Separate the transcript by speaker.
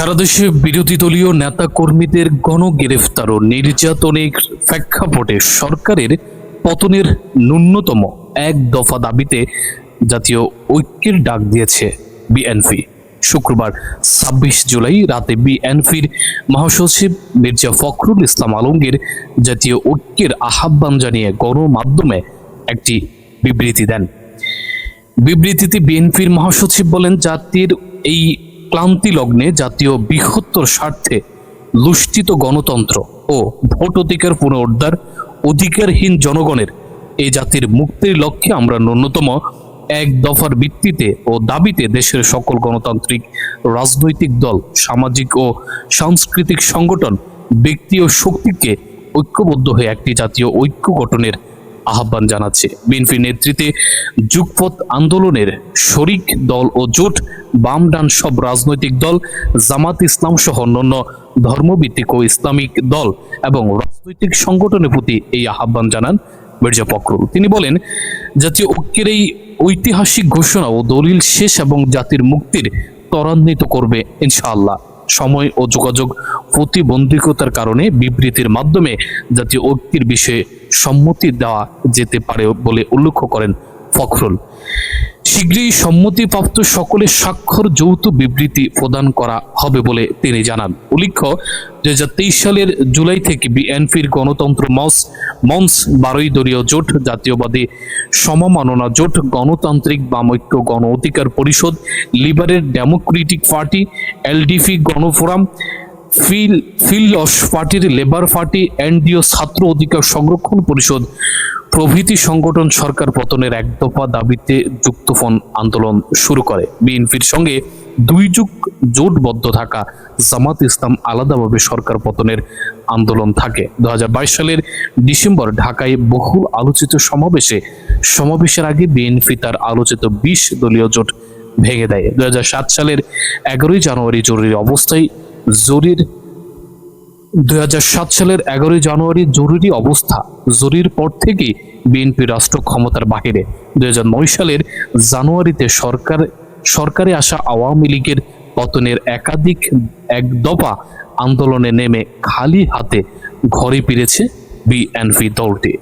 Speaker 1: সারা দেশে বিরোধী দলীয় নেতা কর্মীদের গণগ্রেফতার ও নির্যাতনের প্রেক্ষাপটে সরকারের পতনের ন্যূনতম এক দফা দাবিতে জাতীয় ঐক্যের ডাক দিয়েছে বিএনপি। শুক্রবার ছাব্বিশ জুলাই রাতে বিএনপির মহাসচিব মির্জা ফখরুল ইসলাম আলমগীর জাতীয় ঐক্যের আহ্বান জানিয়ে গণমাধ্যমে একটি বিবৃতি দেন। বিবৃতিতে বিএনপির মহাসচিব বলেন, জাতির এই ক্লান্তি লগ্নে জাতীয় বৃহত্তর স্বার্থে লুষ্ঠিত গণতন্ত্র ও ভোট অধিকার পুনরুদ্ধার অধিকারহীন জনগণের এই জাতির মুক্তির লক্ষ্যে আমরা ন্যূনতম এক দফার ভিত্তিতে ও দাবিতে দেশের সকল গণতান্ত্রিক রাজনৈতিক দল, সামাজিক ও সাংস্কৃতিক সংগঠন, ব্যক্তি ও শক্তিকে ঐক্যবদ্ধ হয়ে একটি জাতীয় ঐক্য গঠনের আহ্বান জানাচ্ছে। বিএনপি নেতৃত্বে যুগপথ আন্দোলনের শরিক দল ও জোট, বাম ডান সব রাজনৈতিক দল, জামাত ইসলাম সহ অন্যান্য ধর্মভিত্তিক ও ইসলামিক দল এবং রাজনৈতিক সংগঠনের প্রতি এই আহ্বান জানান মির্জা ফখরুল। তিনি বলেন, জাতীয় ঐক্যের এই ঐতিহাসিক ঘোষণা ও দলিল শেষ এবং জাতির মুক্তির ত্বরান্বিত করবে ইনশাআল্লাহ। সময় ও যোগাযোগ প্রতিবন্ধকতার কারণে বিবৃতির মাধ্যমে জাতীয় ঐক্যের বিষয়ে সম্মতি দেওয়া যেতে পারে বলে উল্লেখ করেন ফখরুল। শীঘ্রই সম্মতিপ্রাপ্ত সকলের স্বাক্ষর যৌথ বিবৃতি প্রদান করা হবে বলে তিনি জানান। উল্লেখ্য হাজার তেইশ সালের জুলাই থেকে বিএনপির গণতন্ত্র মঞ্চ মঞ্চ বারোই দলীয় জোট, জাতীয়বাদী সমমাননা জোট, গণতান্ত্রিক বামৈক্য গণ অধিকার পরিষদ, liberal Democratic party, LDP Gano Forum, ফিল ফিলস পার্টির লেবার পার্টি, এনডিও ছাত্র অধিকার সংরক্ষণ পরিষদ প্রভৃতি সংগঠন সরকার পতনের এক দফা দাবিতে যুক্তফোন আন্দোলন শুরু করে। বিএনপির সঙ্গে দুই যুগ জোটবদ্ধ থাকা জামাত ইসলাম আলাদাভাবে সরকার পতনের আন্দোলন থাকে। দু হাজার বাইশ সালের ডিসেম্বর ঢাকায় বহুল আলোচিত সমাবেশে, সমাবেশের আগে বিএনপি তার আলোচিত বিশ দলীয় জোট ভেঙে দেয়। দু হাজার সাত সালের এগারোই জানুয়ারি জরুরি অবস্থায় জরির দুই হাজার সাত সালের এগারোই জানুয়ারি জরুরি অবস্থা। জরুরির পর থেকে বিএনপি রাষ্ট্র ক্ষমতার বাহিরে। দু হাজার নয় সালের জানুয়ারিতে সরকার সরকারে আসা আওয়ামী লীগের পতনের একাধিক এক দফা আন্দোলনে নেমে খালি হাতে ঘরে ফিরেছে বিএনপি দলটি।